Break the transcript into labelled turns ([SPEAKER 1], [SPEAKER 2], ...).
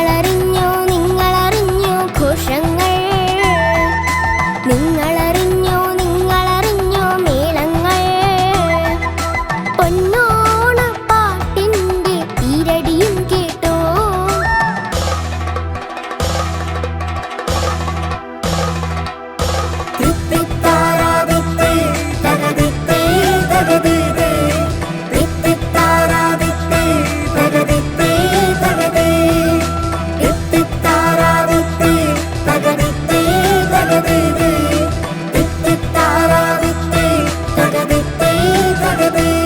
[SPEAKER 1] നിങ്ങളറിഞ്ഞോ നിങ്ങളറിഞ്ഞോ ഘോഷങ്ങൾ നിങ്ങളറിഞ്ഞോ നിങ്ങളറിഞ്ഞോ മേളങ്ങൾ? പൊന്നു ಜಗದೇ